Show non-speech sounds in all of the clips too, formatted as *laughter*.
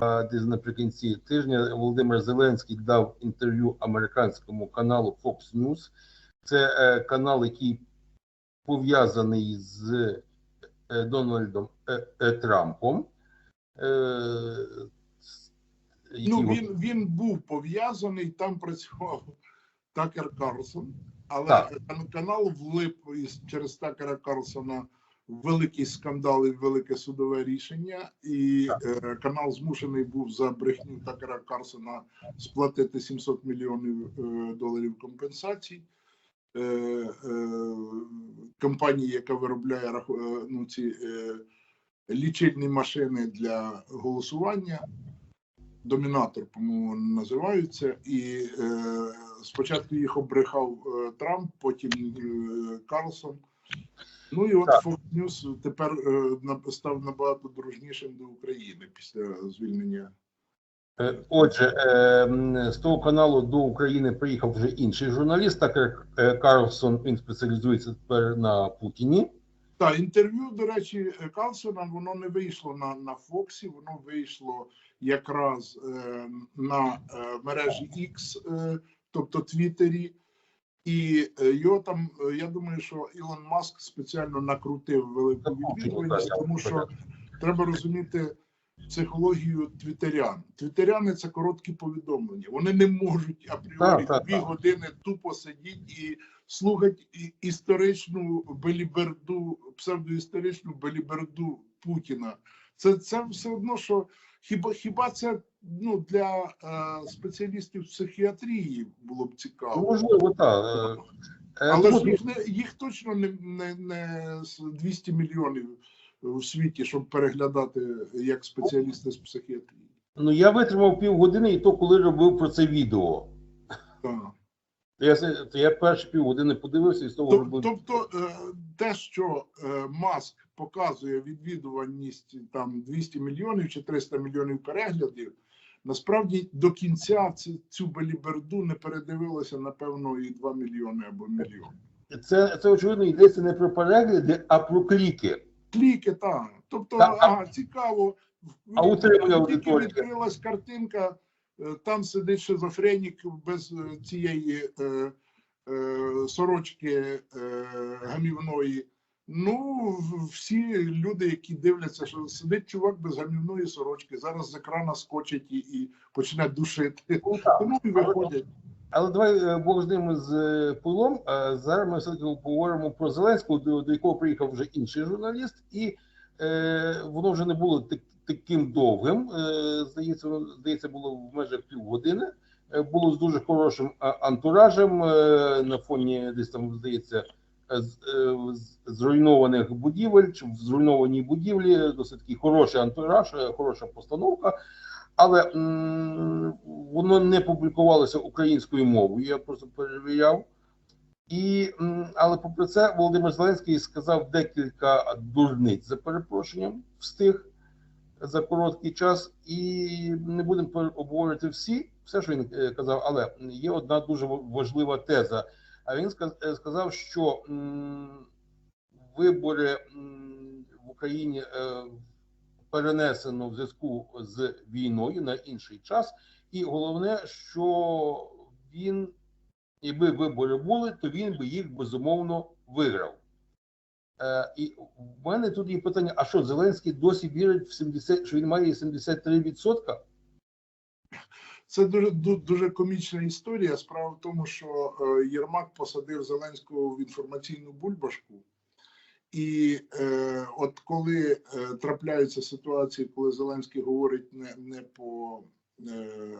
Десь наприкінці тижня Володимир Зеленський дав інтерв'ю американському каналу Fox News. Це е, канал, який пов'язаний з е, Дональдом е, Трампом. Ну, він, він був пов'язаний, там працював Такер Карлсон, але Так. канал влип із через Такера Карлсона великий скандал і велике судове рішення, і е, канал змушений був за брехню Такера Карлсона сплатити 700 мільйонів е, доларів компенсацій. Е, е, компанії, яка виробляє е, ну, ці е, лічильні машини для голосування. Домінатор, по-моєму, називаються, і е, спочатку їх обрехав е, Трамп, потім е, Карлсон. Ну і от Так. Fox News тепер е, став набагато дружнішим до України після звільнення. Е, Отже, е, з того каналу до України приїхав вже інший журналіст. Такер е, Карлсон він спеціалізується тепер на Путіні. Та інтерв'ю, до речі, Карлсона воно не вийшло на, на Фоксі, воно вийшло якраз е, на мережі X, е, тобто Твіттері. І е, його там, е, я думаю, що Ілон Маск спеціально накрутив велику відвідуваність, тому що треба розуміти психологію твітерян. Твітеряни це короткі повідомлення. Вони не можуть апріорі дві години тупо сидіти і слухати історичну беліберду, псевдоісторичну беліберду Путіна. Це, це все одно, що хіба хіба це ну для е, спеціалістів психіатрії було б Ну, цікаво. Можливо, так. Е, е, Але ж їх не їх точно не, не, не 200 мільйонів у світі, щоб переглядати як спеціалісти з психіатрії. Ну, я витримав півгодини, і то коли робив про це відео. Так. Я, то я перші півгодини подивився і з того Тоб- робив. Тобто, е, те, що е, Маск показує відвідуваність там 200 мільйонів чи 300 мільйонів переглядів, насправді до кінця цю, цю беліберду не передивилося, напевно, і 2 мільйони або мільйон. Це, це очевидно йдеться не про перегляди, а про кліки. Кліки, так. Тобто, Так. ага, цікаво. А утримує Тільки аудиторію. відкрилась картинка, там сидить шизофренік без е, цієї е, е, сорочки е, гамівної. Ну, всі люди, які дивляться, що сидить чувак без гамівної сорочки, зараз з екрана скочить і, і почне душити. Ну. Тому і виходять. Але давай е, Бог з ним з е, пилом. Е, Зараз ми все-таки поговоримо про Зеленського, до, до якого приїхав вже інший журналіст, і е, воно вже не було так, таким довгим. Е, здається, здається, було в межах півгодини. Е, було з дуже хорошим антуражем е, на фоні десь там, здається, зруйнованих будівель чи в зруйнованій будівлі. Досить такий хороший антураж, хороша постановка. Але воно не публікувалося українською мовою. Я просто перевіряв. І, але попри це, Володимир Зеленський сказав декілька дурниць за перепрошенням, встиг за короткий час, і не будемо обговорювати всі, все, що він е, казав, але є одна дуже важлива теза. А він е, сказав, що вибори в Україні е, перенесено в зв'язку з війною на інший час. І головне, що він, якби вибори були, то він би їх безумовно виграв. Е, і в мене тут є питання: а що Зеленський досі вірить в 70, що він має 73%? Це дуже дуже комічна історія. Справа в тому, що е, Єрмак посадив Зеленського в інформаційну бульбашку, і е, от коли е, трапляються ситуації, коли Зеленський говорить не, не по е,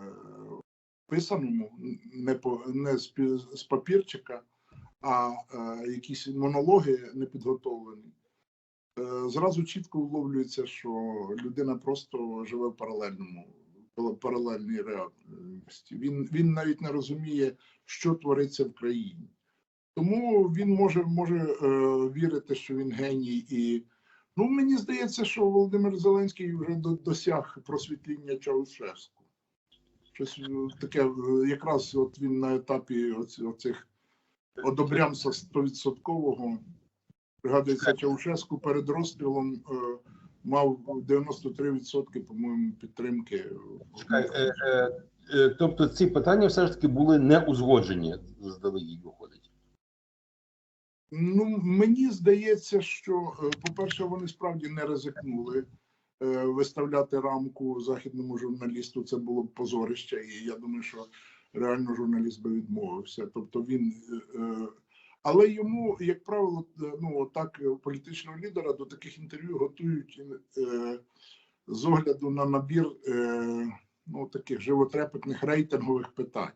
писаному, не по не з, з папірчика, а е, якісь монологи не підготовлені. Е, Зразу чітко вловлюється, що людина просто живе в паралельному паралельній реальності. Він, він навіть не розуміє, що твориться в країні. Тому він може, може е, вірити, що він геній. І ну, мені здається, що Володимир Зеленський вже до, досяг просвітління Чаушевську. Щось таке, якраз от він на етапі оцих одобрямса стовідсоткового. Пригадується Чаушеску перед розстрілом. Е, мав 93%, по-моєму, підтримки. Чекай, е, е, тобто ці питання все ж таки були не узгоджені заздалегідь виходить. Ну, мені здається, що, по-перше, вони справді не ризикнули виставляти рамку західному журналісту. Це було б позорище, і я думаю, що реально журналіст би відмовився. Тобто він. е, е, Але йому, як правило, е, ну так політичного лідера до таких інтерв'ю готують е, з огляду на набір е, ну, таких животрепетних рейтингових питань.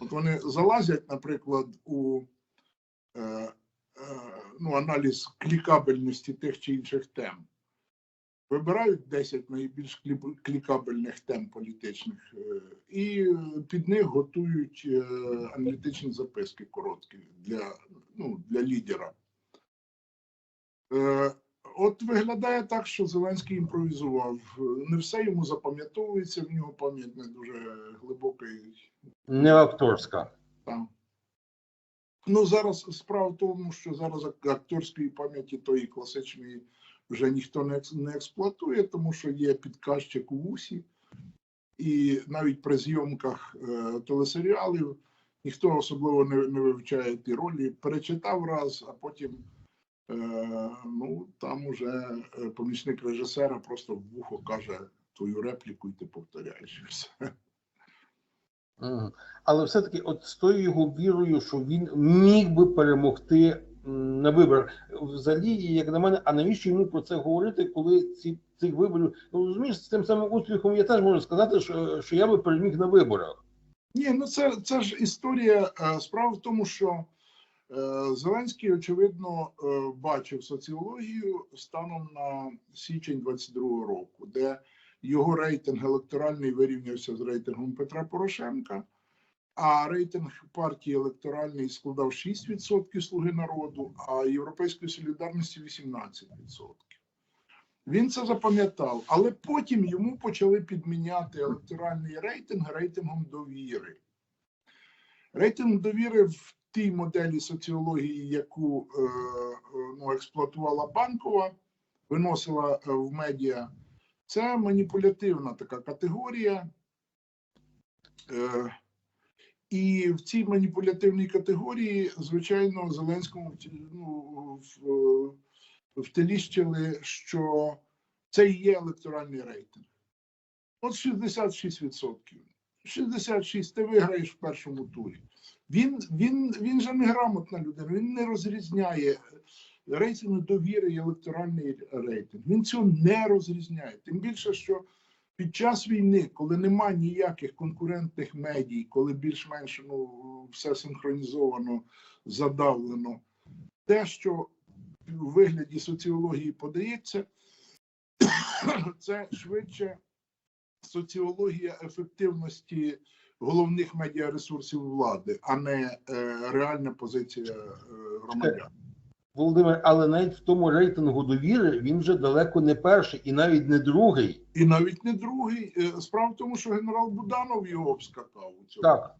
От вони залазять, наприклад, у е, е, ну, аналіз клікабельності тих чи інших тем. Вибирають 10 найбільш клікабельних тем політичних, е, і під них готують е, аналітичні записки короткі для, ну, для лідера. Е, От виглядає так, що Зеленський імпровізував. Не все йому запам'ятовується, в нього пам'ять не дуже глибока Не акторська. там. Ну, зараз справа в тому, що зараз акторської пам'яті тої класичної вже ніхто не, не експлуатує, тому що є підказчик у вусі, і навіть при зйомках е, телесеріалів ніхто особливо не, не вивчає ті ролі. Перечитав раз, а потім е, ну, там уже е, помічник режисера просто в вухо каже твою репліку, і ти повторяєш. все. Але все-таки, от з тою його вірою, що він міг би перемогти на виборах. Взагалі, як на мене, а навіщо йому про це говорити, коли ці цих виборів? Ну розумієш, з тим самим успіхом я теж можу сказати, що, що я би переміг на виборах. Ні, ну це, це ж історія. е, Справа в тому, що е, Зеленський, очевидно, е, бачив соціологію станом на січень 22-го року, де його рейтинг електоральний вирівнявся з рейтингом Петра Порошенка, а рейтинг партії електоральний складав 6% слуги народу, а Європейської солідарності 18%. Він це запам'ятав, але потім йому почали підміняти електоральний рейтинг рейтингом довіри. Рейтинг довіри в тій моделі соціології, яку е, е, ну, експлуатувала банкова, виносила е, в медіа, це маніпулятивна така категорія. Е, і в цій маніпулятивній категорії, звичайно, Зеленському ну, втеліщили, що це і є електоральний рейтинг. От 66%. 66 ти виграєш в першому турі. Він, він, він же не грамотна людина, він не розрізняє рейтинг довіри і електоральний рейтинг. Він цього не розрізняє. Тим більше, що під час війни, коли нема ніяких конкурентних медій, коли більш-менш ну, все синхронізовано, задавлено, те, що в вигляді соціології подається, *coughs* це швидше соціологія ефективності головних медіаресурсів влади, а не е, реальна позиція е, громадян. Володимир, але навіть в тому рейтингу довіри він вже далеко не перший і навіть не другий. І навіть не другий. Е, Справа в тому, що генерал Буданов його обскакав у цьому. Так.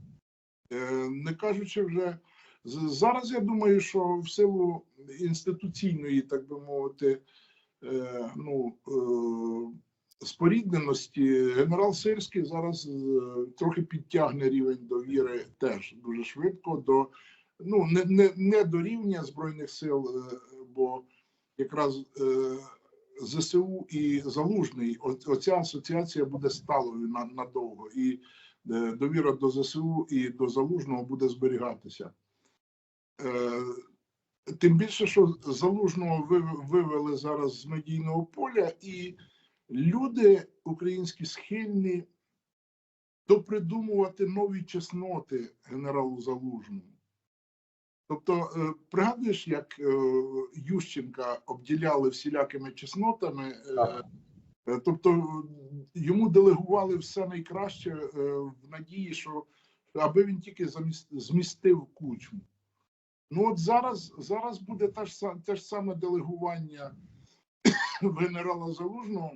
Е, не кажучи вже зараз, я думаю, що в силу інституційної, так би мовити, е, ну спорідненості, генерал Сирський зараз трохи підтягне рівень довіри теж дуже швидко до ну не, не, не до рівня збройних сил, е, бо якраз е, ЗСУ і Залужний, оця асоціація буде сталою надовго, і е, довіра до ЗСУ і до Залужного буде зберігатися. Тим більше, що Залужного вив- вивели зараз з медійного поля, і люди українські схильні допридумувати нові чесноти генералу Залужному. Тобто, е, пригадуєш, як е, Ющенка обділяли всілякими чеснотами, е, тобто йому делегували все найкраще в надії, що аби він тільки змістив кучму. Ну от зараз, зараз буде те ж, те ж саме делегування *coughs* генерала Залужного,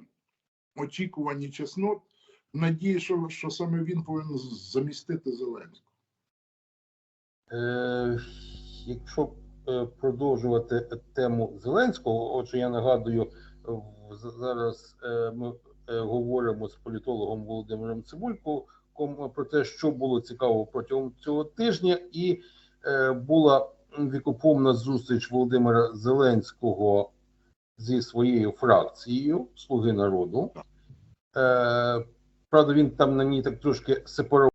очікувані чеснот, в надії, що, що саме він повинен замістити Зеленського. Е, якщо е, продовжувати тему Зеленського, отже, я нагадую, зараз е, ми е, говоримо з політологом Володимиром Цибульком про те, що було цікаво протягом цього тижня, і була вікопомна зустріч Володимира Зеленського зі своєю фракцією Слуги народу. Правда, він там на ній так трошки сепарував.